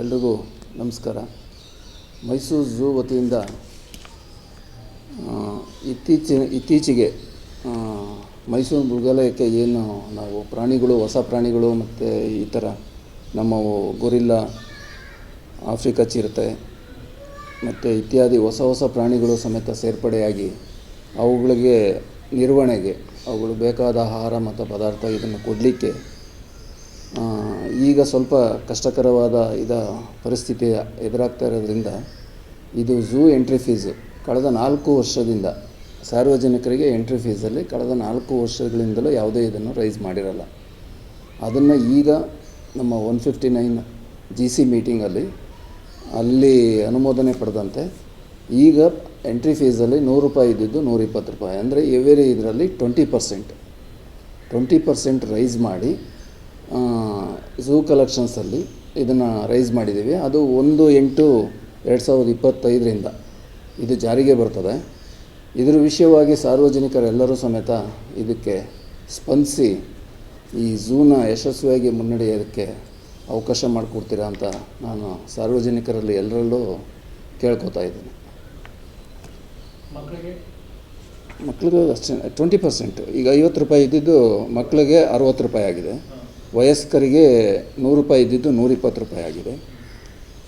ಎಲ್ರಿಗೂ ನಮಸ್ಕಾರ. ಮೈಸೂರು ಝೂ ವತಿಯಿಂದ ಇತ್ತೀಚಿನ, ಇತ್ತೀಚೆಗೆ ಮೈಸೂರು ಮೃಗಾಲಯಕ್ಕೆ ಏನು ನಾವು ಪ್ರಾಣಿಗಳು, ಹೊಸ ಪ್ರಾಣಿಗಳು ಮತ್ತು ಈ ಥರ ನಮ್ಮ ಗೊರಿಲ್ಲ ಆಫ್ರಿಕಾ ಚಿರತೆ ಮತ್ತು ಇತ್ಯಾದಿ ಹೊಸ ಹೊಸ ಪ್ರಾಣಿಗಳು ಸಮೇತ ಸೇರ್ಪಡೆಯಾಗಿ ಅವುಗಳಿಗೆ ನಿರ್ವಹಣೆಗೆ, ಅವುಗಳು ಬೇಕಾದ ಆಹಾರ ಮತ್ತು ಪದಾರ್ಥ ಇದನ್ನು ಕೊಡಲಿಕ್ಕೆ ಈಗ ಸ್ವಲ್ಪ ಕಷ್ಟಕರವಾದ ಇದ ಪರಿಸ್ಥಿತಿ ಎದುರಾಗ್ತಾ ಇರೋದ್ರಿಂದ ಇದು ಝೂ ಎಂಟ್ರಿ ಫೀಸು. ಕಳೆದ ನಾಲ್ಕು ವರ್ಷದಿಂದ ಸಾರ್ವಜನಿಕರಿಗೆ ಎಂಟ್ರಿ ಫೀಸಲ್ಲಿ ಕಳೆದ ನಾಲ್ಕು ವರ್ಷಗಳಿಂದಲೂ ಯಾವುದೇ ಇದನ್ನು ರೈಸ್ ಮಾಡಿರಲ್ಲ. ಅದನ್ನು ಈಗ ನಮ್ಮ one fifty nine G C ಮೀಟಿಂಗಲ್ಲಿ ಅಲ್ಲಿ ಅನುಮೋದನೆ ಪಡೆದಂತೆ ಈಗ ಎಂಟ್ರಿ ಫೀಸಲ್ಲಿ ನೂರು ರೂಪಾಯಿ ಇದ್ದಿದ್ದು ನೂರಿಪ್ಪತ್ತು ರೂಪಾಯಿ. ಅಂದರೆ ಎವೆರಿ ಇದರಲ್ಲಿ twenty percent twenty percent raise ಮಾಡಿ ಝೂ ಕಲೆಕ್ಷನ್ಸಲ್ಲಿ ಇದನ್ನು ರೈಸ್ ಮಾಡಿದ್ದೀವಿ. ಅದು ಒಂದು ಎಂಟು ಎರಡು ಸಾವಿರದ ಇಪ್ಪತ್ತೈದರಿಂದ ಇದು ಜಾರಿಗೆ ಬರ್ತದೆ. ಇದರ ವಿಷಯವಾಗಿ ಸಾರ್ವಜನಿಕರೆಲ್ಲರೂ ಸಮೇತ ಇದಕ್ಕೆ ಸ್ಪಂದಿಸಿ ಈ ಝೂನ ಯಶಸ್ವಿಯಾಗಿ ಮುನ್ನಡೆಯೋದಕ್ಕೆ ಅವಕಾಶ ಮಾಡಿಕೊಡ್ತೀರಾ ಅಂತ ನಾನು ಸಾರ್ವಜನಿಕರಲ್ಲಿ ಎಲ್ಲರಲ್ಲೂ ಕೇಳ್ಕೊತಾ ಇದ್ದೀನಿ. ಮಕ್ಕಳಿಗೆ ಮಕ್ಳಿಗೆ ಅಷ್ಟೇ ಟ್ವೆಂಟಿ ಪರ್ಸೆಂಟ್ ಈಗ ಐವತ್ತು ರೂಪಾಯಿ ಇದ್ದಿದ್ದು ಮಕ್ಕಳಿಗೆ ಅರುವತ್ತು ರೂಪಾಯಿ ಆಗಿದೆ. ವಯಸ್ಕರಿಗೆ ನೂರು ರೂಪಾಯಿ ಇದ್ದಿದ್ದು ನೂರಿಪ್ಪತ್ತು ರೂಪಾಯಿ ಆಗಿದೆ.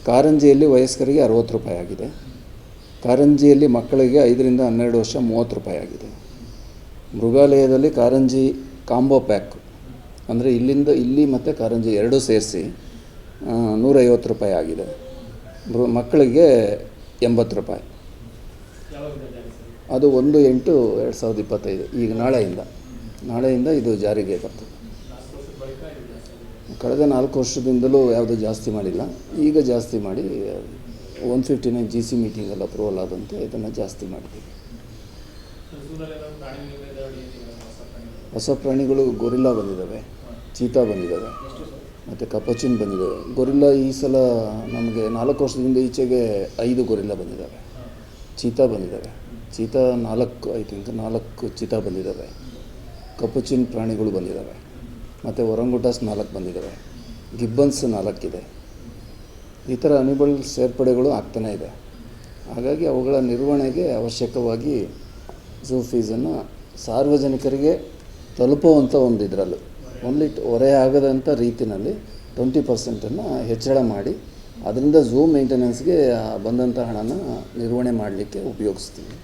ಕಾರಂಜಿಯಲ್ಲಿ ವಯಸ್ಕರಿಗೆ ಅರುವತ್ತು ರೂಪಾಯಿ ಆಗಿದೆ. ಕಾರಂಜಿಯಲ್ಲಿ ಮಕ್ಕಳಿಗೆ ಐದರಿಂದ ಹನ್ನೆರಡು ವರ್ಷ ಮೂವತ್ತು ರೂಪಾಯಿ ಆಗಿದೆ. ಮೃಗಾಲಯದಲ್ಲಿ ಕಾರಂಜಿ ಕಾಂಬೋ ಪ್ಯಾಕ್ ಅಂದರೆ ಇಲ್ಲಿಂದ ಇಲ್ಲಿ ಮತ್ತು ಕಾರಂಜಿ ಎರಡೂ ಸೇರಿಸಿ ನೂರೈವತ್ತು ರೂಪಾಯಿ ಆಗಿದೆ. ಮೃ, ಮಕ್ಕಳಿಗೆ ಎಂಬತ್ತು ರೂಪಾಯಿ. ಅದು ಒಂದು ಎಂಟು ಎರಡು ಸಾವಿರದ ಇಪ್ಪತ್ತೈದು, ಈಗ ನಾಳೆಯಿಂದ. ನಾಳೆಯಿಂದ ಇದು ಜಾರಿಗೆ ಬರ್ತದೆ ನಾಲ್ಕು ವರ್ಷದ ಬಳಿಕ ಇದು ಜಾಸ್ತಿ ಆಗಿದೆ ಕಳೆದ ನಾಲ್ಕು ವರ್ಷದಿಂದಲೂ ಯಾವುದೂ ಜಾಸ್ತಿ ಮಾಡಿಲ್ಲ. ಈಗ ಜಾಸ್ತಿ ಮಾಡಿ one fifty nine G C ಮೀಟಿಂಗಲ್ಲಿ approval ಆದಂತೆ ಇದನ್ನು ಜಾಸ್ತಿ ಮಾಡ್ತೀವಿ. ಹೊಸ ಪ್ರಾಣಿಗಳು ಗೊರಿಲ್ಲಾ ಬಂದಿದ್ದಾವೆ, ಚೀತಾ ಬಂದಿದ್ದಾವೆ, ಮತ್ತು ಕಪಚಿನ್ ಬಂದಿದ್ದಾವೆ. ಗೊರಿಲ್ಲಾ ಈ ಸಲ ನಮಗೆ ನಾಲ್ಕು ವರ್ಷದಿಂದ ಈಚೆಗೆ ಐದು ಗೊರಿಲ್ಲಾ ಬಂದಿದ್ದಾವೆ. ಚೀತಾ ಬಂದಿದ್ದಾವೆ. ಚೀತಾ ನಾಲ್ಕು ಐ ಥಿಂಕ್ ನಾಲ್ಕು ಚೀತಾ ಬಂದಿದ್ದಾವೆ. ಕಪಚಿನ್ ಪ್ರಾಣಿಗಳು ಬಂದಿದ್ದಾವೆ. ಮತ್ತು ಒರಂಗುಟಾಸ್ ನಾಲ್ಕು ಬಂದಿದ್ದಾವೆ ಗಿಬ್ಬನ್ಸ್ ನಾಲ್ಕಿದೆ. ಈ ಥರ ಅನಿಬಲ್ ಸೇರ್ಪಡೆಗಳು ಆಗ್ತಾನೇ ಇದೆ. ಹಾಗಾಗಿ ಅವುಗಳ ನಿರ್ವಹಣೆಗೆ ಅವಶ್ಯಕವಾಗಿ ಝೂ ಫೀಸನ್ನು ಸಾರ್ವಜನಿಕರಿಗೆ ತಲುಪುವಂಥ ಒಂದು ಇದರಲ್ಲಿ. ಒನ್ಲಿ ಹೊರೆ ಆಗದಂಥ ರೀತಿಯಲ್ಲಿ ಟ್ವೆಂಟಿ ಪರ್ಸೆಂಟನ್ನು ಹೆಚ್ಚಳ ಮಾಡಿ ಅದರಿಂದ ಝೂ ಮೇಂಟೆನೆನ್ಸ್ಗೆ ಬಂದಂಥ ಹಣನ ನಿರ್ವಹಣೆ ಮಾಡಲಿಕ್ಕೆ ಉಪಯೋಗಿಸ್ತೀವಿ.